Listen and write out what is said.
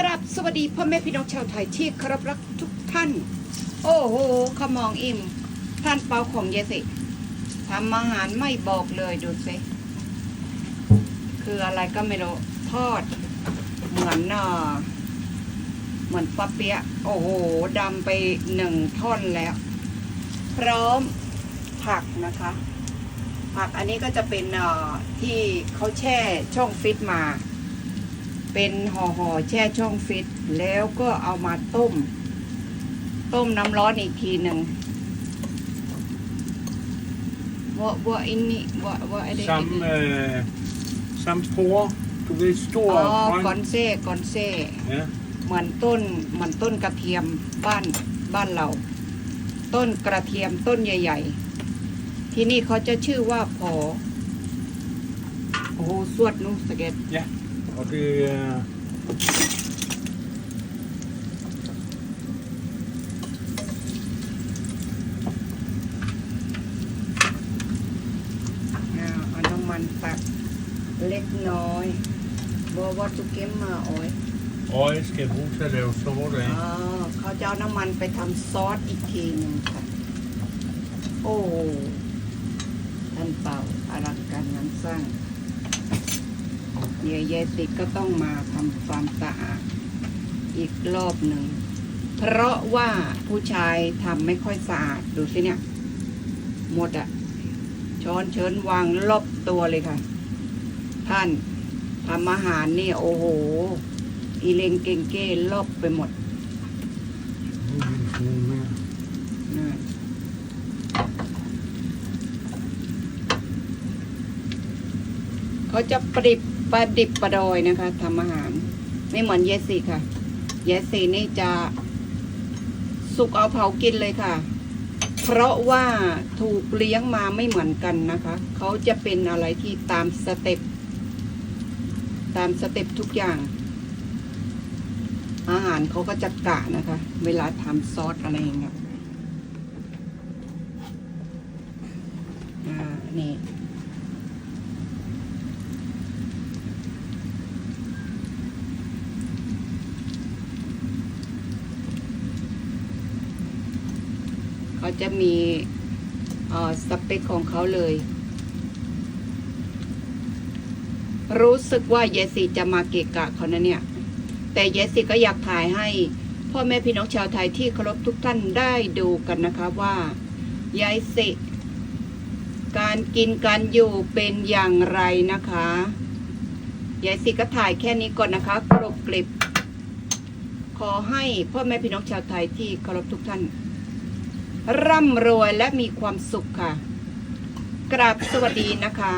กราบสวัสดีพ่อแม่พี่น้องชาวไทยที่เคารพรักทุกท่าน โอ้โหขมองอิ่ม ท่านเปาของเยสิทำอาหารไม่บอกเลยดูสิ คืออะไรก็ไม่รู้ ทอด เหมือนน่ะเหมือนปลาเปียะโอ้โหดำไปหนึ่งท่อนแล้ว พร้อมผักนะคะ ผักอันนี้ก็จะเป็นที่เขาแช่ช่องฟิตมา เป็นห่อห่อๆแช่ช่องฟิตแล้วก็เอามาต้ม ต้มน้ำร้อนอีกทีหนึ่งว่าว่าอินนี่ว่าว่าอะไร Sam, eh, Sams porre. Du ved, อ๋อ stor กอน grøn. เซ่กอนเซ่ Ja. เหมือนต้นเหมือนต้นกระเทียมบ้านบ้านเรา ต้นกระเทียมต้นใหญ่ ๆ ที่นี่เขาจะชื่อว่าพอโอ้โหสวดนุสเก็ต ja. Og det er... อ่าเอาน้ำมันตักเล็กน้อยบอกว่าจุเก็มมาโอ้ย Øje skal jeg bruge til at lave sort อ๋ af. อเขาจะเอาน้ำมันไปทำซอสอีกทีหนึ่งค่ะ โอ้ท่านเป่าอลังการงานสร้าง เดี๋ยยายติก็ต้องมาทำความสะอาดอีกรอบหนึ่ง เพราะว่าผู้ชายทำไม่ค่อยสะอาดดูสิเนี่ย หมดอะช้อนเชิญวางรอบตัวเลยค่ะ ท่านทำอาหารนี่โอ้โห อีเลงเก่งเก้รอบไปหมดเขาจะปริบ ประดิบประดอยนะคะทำอาหาร ไม่เหมือนเยสซีค่ะ เยสซีนี่จะสุกเอาเผากินเลยค่ะ เพราะว่าถูกเลี้ยงมาไม่เหมือนกันนะคะ เขาจะเป็นอะไรที่ตามสเต็ปตามสเต็ปทุกอย่าง อาหารเขาก็จะกะนะคะ เวลาทำซอสอะไรอย่างเงี้ยอ่านี่ เขาจะมีสเปคของเขาเลย รู้สึกว่าเยสิจะมาเกะกะเขานะเนี่ย แต่เยสิก็อยากถ่ายให้ พ่อแม่พี่น้องชาวไทยที่เคารพทุกท่านได้ดูกันนะคะว่ายายสิการกินการอยู่เป็นอย่างไรนะคะยายสิก็ถ่ายแค่นี้ก่อนนะคะกรบกลิบขอให้พ่อแม่พี่น้องชาวไทยที่เคารพทุกท่าน ร่ำรวยและมีความสุขค่ะ กราบสวัสดีนะคะ